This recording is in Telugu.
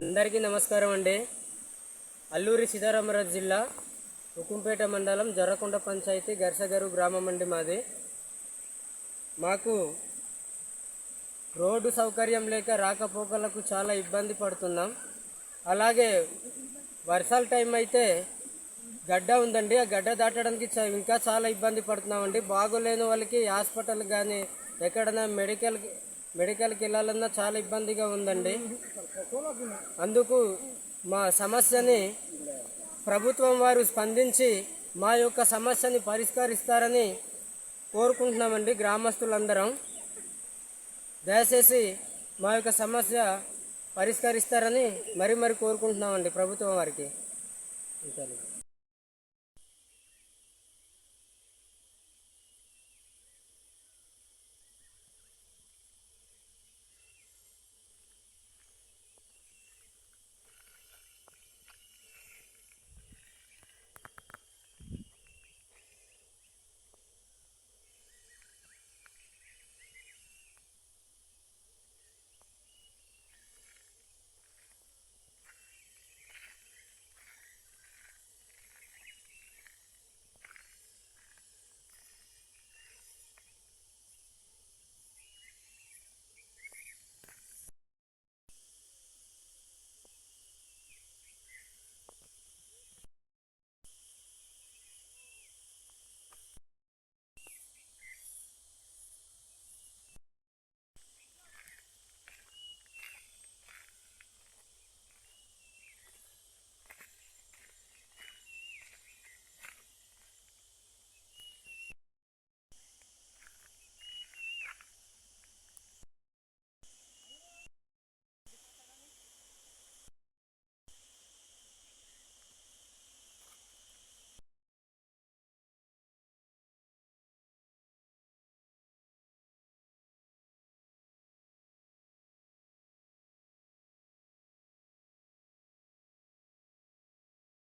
అందరికీ నమస్కారం అండి. అల్లూరి సీతారామరాజు జిల్లా ఉకుంపేట మండలం జర్రకొండ పంచాయతీ గర్సగరు గ్రామం అండి మాది. మాకు రోడ్డు సౌకర్యం లేక రాకపోకలకు చాలా ఇబ్బంది పడుతున్నాం. అలాగే వర్షాల టైం అయితే గడ్డ ఉందండి. ఆ గడ్డ దాటడానికి చ- ఇంకా చాలా ఇబ్బంది పడుతున్నామండి. బాగోలేని వాళ్ళకి హాస్పిటల్ కానీ ఎక్కడైనా మెడికల్ మెడికల్కి వెళ్ళాలన్నా చాలా ఇబ్బందిగా ఉందండి. అందుకు మా సమస్యని ప్రభుత్వం వారు స్పందించి మా యొక్క సమస్యని పరిష్కరిస్తారని కోరుకుంటున్నామండి గ్రామస్తులందరం. దయచేసి మా యొక్క సమస్య పరిష్కరిస్తారని మరి మరి కోరుకుంటున్నామండి ప్రభుత్వం వారికి.